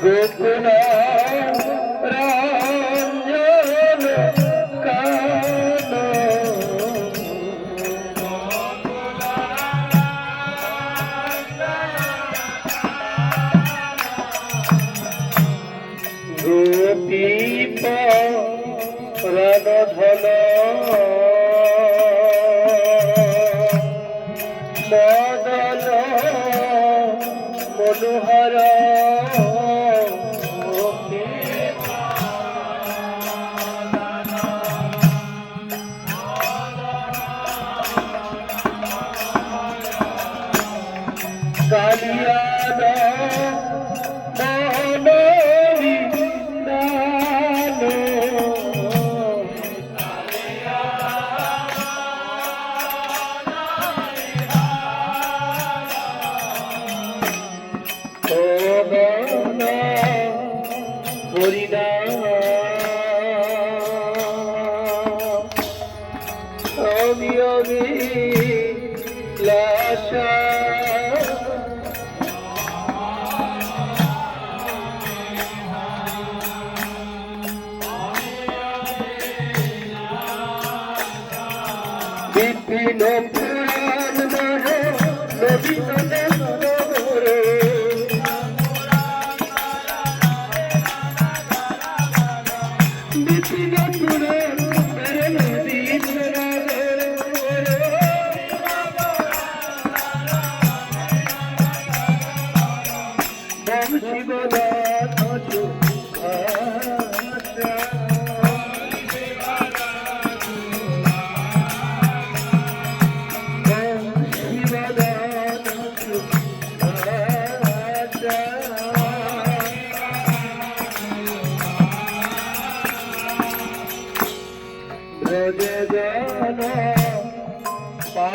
Good tonight. Bipin পুরাণ মারো নবীন বিপিন পুরাণ মারো নবীন শিব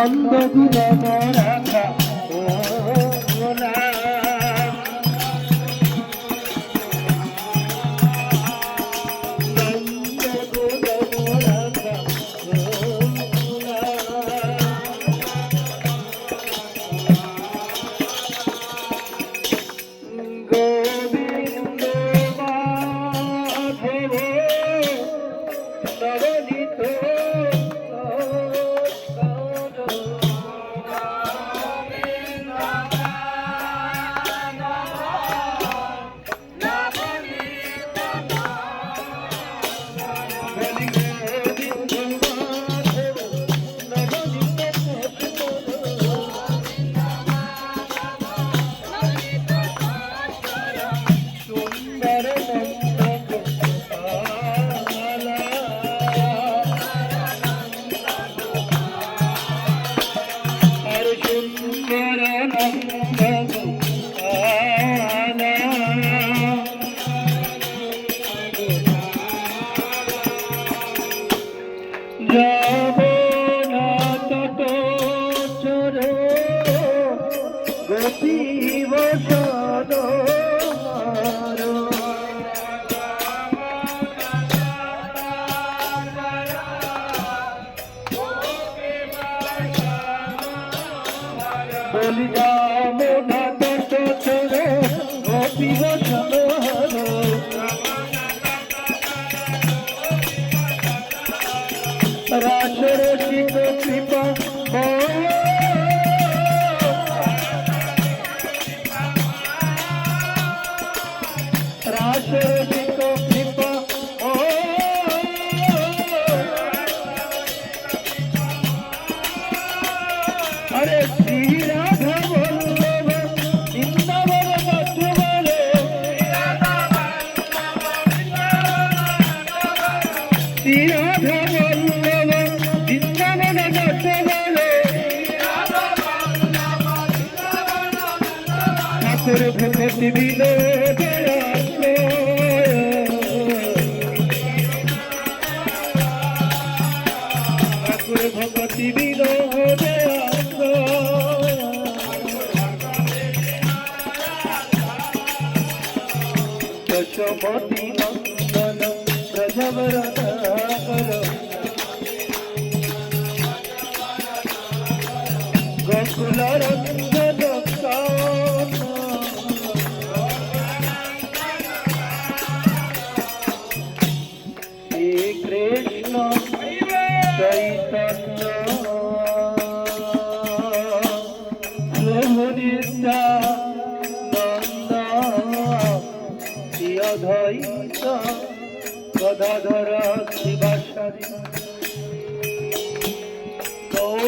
নন্দগুণ মরা Amen. বলি যমুনা তট চর গোপী ভগতি বিনোদ যশোমতি নন্দন ব্রজবর গোকুল রঞ্জন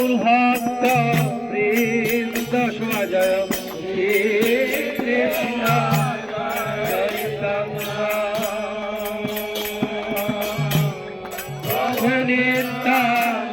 গৌরভক্ত বৃন্দ সমাজয় শ্রী কৃষ্ণ প্রভু নিত্যানন্দ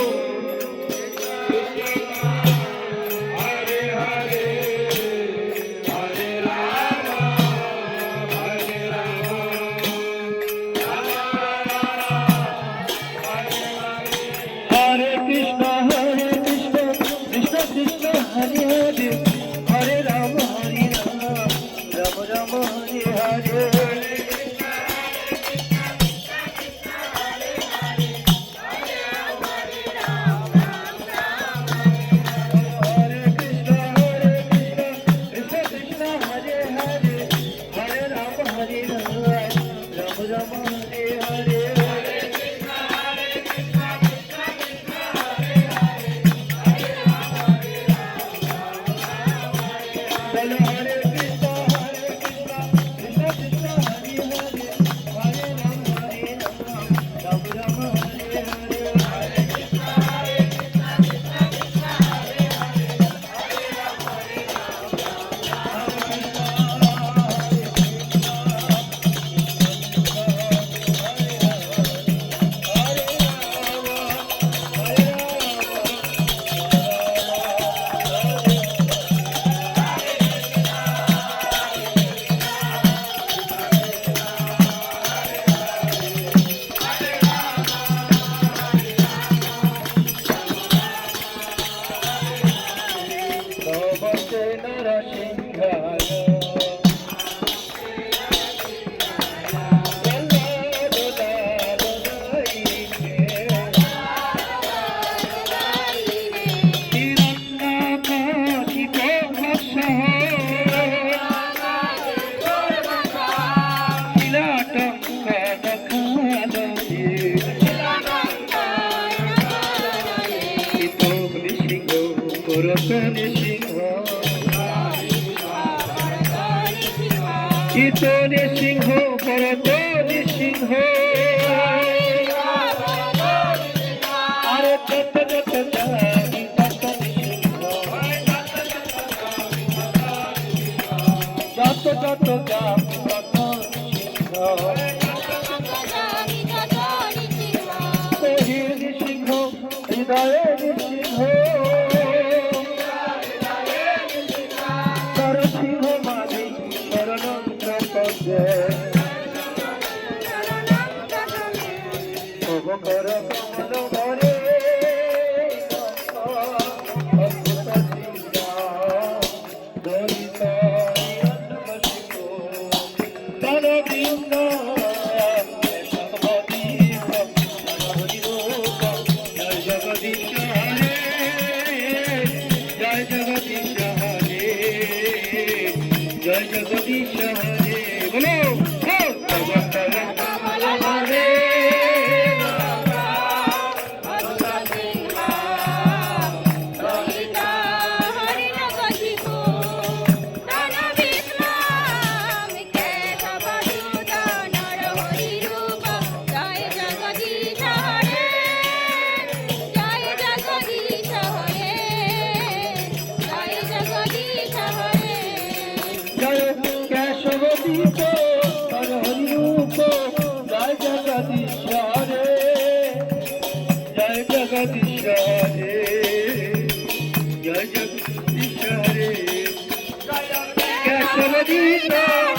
Yeah. Krishna